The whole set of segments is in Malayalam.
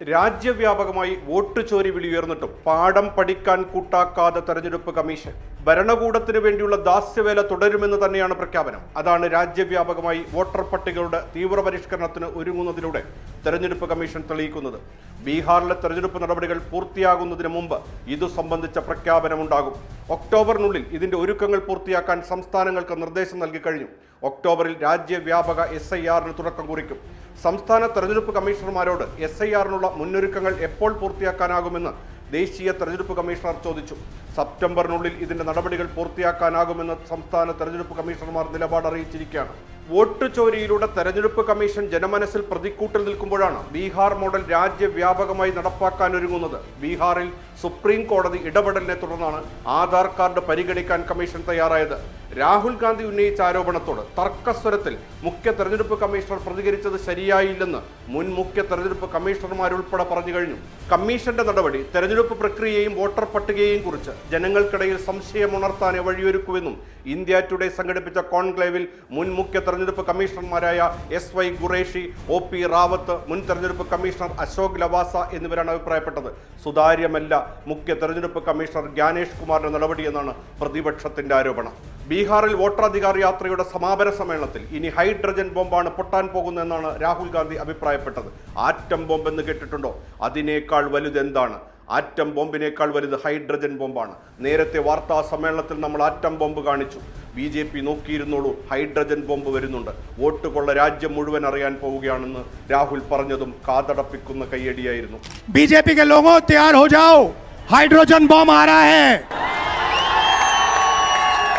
രാജ്യവ്യാപകമായി വോട്ട് ചോരി വിളി ഉയർന്നിട്ടും പാഠം പഠിക്കാൻ കൂട്ടാക്കാതെ തെരഞ്ഞെടുപ്പ് കമ്മീഷൻ ഭരണകൂടത്തിന് വേണ്ടിയുള്ള ദാസ്യവേല തുടരുമെന്ന് തന്നെയാണ് പ്രഖ്യാപനം. അതാണ് രാജ്യവ്യാപകമായി വോട്ടർ പട്ടികകളുടെ തീവ്രപരിഷ്കരണത്തിന് ഒരുങ്ങുന്നതിലൂടെ തെരഞ്ഞെടുപ്പ് കമ്മീഷൻ തെളിയിക്കുന്നത്. ബീഹാറിലെ തെരഞ്ഞെടുപ്പ് നടപടികൾ പൂർത്തിയാകുന്നതിന് മുമ്പ് ഇതു സംബന്ധിച്ച പ്രഖ്യാപനമുണ്ടാകും. ഒക്ടോബറിനുള്ളിൽ ഇതിന്റെ ഒരുക്കങ്ങൾ പൂർത്തിയാക്കാൻ സംസ്ഥാനങ്ങൾക്ക് നിർദ്ദേശം നൽകി കഴിഞ്ഞു. ഒക്ടോബറിൽ രാജ്യവ്യാപക എസ് ഐ ആറിന് തുടക്കം കുറിക്കും. സംസ്ഥാന തെരഞ്ഞെടുപ്പ് കമ്മീഷണർമാരോട് എസ് ഐ ആറിനുള്ള മുന്നൊരുക്കങ്ങൾ എപ്പോൾ പൂർത്തിയാക്കാനാകുമെന്ന് ദേശീയ തെരഞ്ഞെടുപ്പ് കമ്മീഷണർ ചോദിച്ചു. സെപ്റ്റംബറിനുള്ളിൽ ഇതിന്റെ നടപടികൾ പൂർത്തിയാക്കാനാകുമെന്ന് സംസ്ഥാന തെരഞ്ഞെടുപ്പ് കമ്മീഷണർമാർ നിലപാട് അറിയിച്ചിരിക്കുകയാണ്. വോട്ട് ചോരിയിലൂടെ തെരഞ്ഞെടുപ്പ് കമ്മീഷൻ ജനമനസ്സിൽ പ്രതിക്കൂട്ടിൽ നിൽക്കുമ്പോഴാണ് ബീഹാർ മോഡൽ രാജ്യവ്യാപകമായി നടപ്പാക്കാൻ ഒരുങ്ങുന്നത്. ബീഹാറിൽ സുപ്രീം കോടതി ഇടപെടലിനെ തുടർന്നാണ് ആധാർ കാർഡ് പരിഗണിക്കാൻ കമ്മീഷൻ തയ്യാറായത്. രാഹുൽ ഗാന്ധി ഉന്നയിച്ച ആരോപണത്തോട് തർക്കസ്വരത്തിൽ മുഖ്യ തെരഞ്ഞെടുപ്പ് കമ്മീഷണർ പ്രതികരിച്ചത് ശരിയായില്ലെന്ന് മുൻ മുഖ്യ തെരഞ്ഞെടുപ്പ് കമ്മീഷണർമാരുൾപ്പെടെ പറഞ്ഞു കഴിഞ്ഞു. കമ്മീഷന്റെ നടപടി തെരഞ്ഞെടുപ്പ് പ്രക്രിയയും വോട്ടർ പട്ടികയെയും കുറിച്ച് ജനങ്ങൾക്കിടയിൽ സംശയമുണർത്താനേ വഴിയൊരുക്കുമെന്നും ഇന്ത്യ ടുഡേ സംഘടിപ്പിച്ച കോൺക്ലേവിൽ മുൻ മുഖ്യ തെരഞ്ഞെടുപ്പ് കമ്മീഷണർമാരായ S Y Quraishi O P Rawat മുൻ തെരഞ്ഞെടുപ്പ് കമ്മീഷണർ അശോക് ലവാസ എന്നിവരാണ് അഭിപ്രായപ്പെട്ടത്. സുതാര്യമല്ല മുഖ്യ തെരഞ്ഞെടുപ്പ് കമ്മീഷണർ ജ്ഞാനേഷ് കുമാറിന്റെ നടപടിയെന്നാണ് പ്രതിപക്ഷത്തിന്റെ ആരോപണം. ബീഹാറിൽ വോട്ടറാധികാർ യാത്രയുടെ സമാപന സമ്മേളനത്തിൽ ഇനി ഹൈഡ്രജൻ ബോംബാണ് പൊട്ടാൻ പോകുന്നതെന്നാണ് രാഹുൽ ഗാന്ധി അഭിപ്രായപ്പെട്ടത്. ആറ്റം ബോംബ് എന്ന് കേട്ടിട്ടുണ്ടോ? അതിനേക്കാൾ വലുതെന്താണ്? ആറ്റം ബോംബിനേക്കാൾ വലുത് ഹൈഡ്രജൻ ബോംബാണ് നേരത്തെ വാർത്താ സമ്മേളനത്തിൽ നമ്മൾ ആറ്റം ബോംബ് കാണിച്ചു ബി ജെ പി നോക്കിയിരുന്നോളൂ ഹൈഡ്രജൻ ബോംബ് വരുന്നുണ്ട് വോട്ട് കൊള്ള രാജ്യം മുഴുവൻ അറിയാൻ പോവുകയാണെന്ന് രാഹുൽ പറഞ്ഞതും കാതടപ്പിക്കുന്ന കയ്യടിയായിരുന്നു बीजेपी के लोगों तैयार हो जाओ हाइड्रोजन बम आ रहा है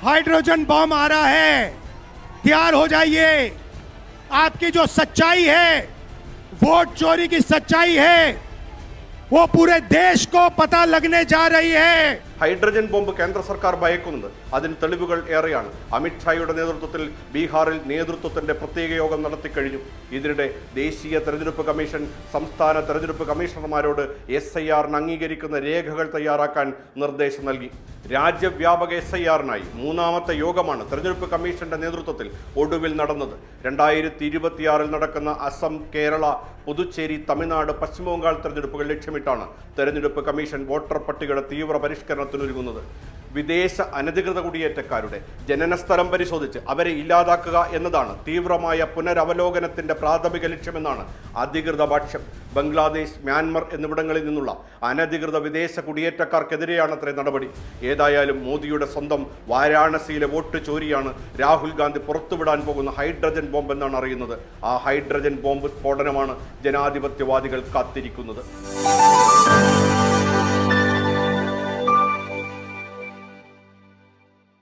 हाइड्रोजन बम आ रहा है तैयार हो जाइए आपकी जो सच्चाई है वोट चोरी की सच्चाई है वो पूरे देश को पता लगने जा रही है। ഹൈഡ്രജൻ ബോംബ് കേന്ദ്ര സർക്കാർ ഭയക്കുന്നത്. അതിന് തെളിവുകൾ ഏറെയാണ്. അമിത്ഷായുടെ നേതൃത്വത്തിൽ ബീഹാറിൽ നേതൃത്വത്തിന്റെ പ്രത്യേക യോഗം നടത്തിക്കഴിഞ്ഞു ഇതിനിടെ ദേശീയ തെരഞ്ഞെടുപ്പ് കമ്മീഷൻ സംസ്ഥാന തെരഞ്ഞെടുപ്പ് കമ്മീഷണർമാരോട് എസ് ഐ ആറിന് അംഗീകരിക്കുന്ന രേഖകൾ തയ്യാറാക്കാൻ നിർദ്ദേശം നൽകി. രാജ്യവ്യാപക എസ് ഐ ആറിനായി മൂന്നാമത്തെ യോഗമാണ് തെരഞ്ഞെടുപ്പ് കമ്മീഷന്റെ നേതൃത്വത്തിൽ ഒടുവിൽ നടന്നത്. രണ്ടായിരത്തി ഇരുപത്തിയാറിൽ നടക്കുന്ന അസം കേരള പുതുച്ചേരി തമിഴ്നാട് പശ്ചിമ ബംഗാൾ തെരഞ്ഞെടുപ്പുകൾ ലക്ഷ്യമിട്ടാണ് തെരഞ്ഞെടുപ്പ് കമ്മീഷൻ വോട്ടർ പട്ടികയുടെ തീവ്ര പരിഷ്കരണത്തിനൊരുങ്ങുന്നത് വിദേശ അനധികൃത കുടിയേറ്റക്കാരുടെ ജനനസ്ഥലം പരിശോധിച്ച് അവരെ ഇല്ലാതാക്കുക എന്നതാണ് തീവ്രമായ പുനരവലോകനത്തിന്റെ പ്രാഥമിക ലക്ഷ്യമെന്നാണ് അധികൃത ഭാഷ്യം ബംഗ്ലാദേശ് മ്യാൻമർ എന്നിവിടങ്ങളിൽ നിന്നുള്ള അനധികൃത വിദേശ കുടിയേറ്റക്കാർക്കെതിരെയാണ് അത്രേ നടപടി. ഏതായാലും മോദിയുടെ സ്വന്തം വാരാണസിയിലെ വോട്ട് ചോരിയാണ് രാഹുൽ ഗാന്ധി പുറത്തുവിടാൻ പോകുന്ന ഹൈഡ്രജൻ ബോംബ് എന്നാണ് അറിയുന്നത്. ആ ഹൈഡ്രജൻ ബോംബ് സ്ഫോടനമാണ് ജനാധിപത്യവാദികൾ കാത്തിരിക്കുന്നത്.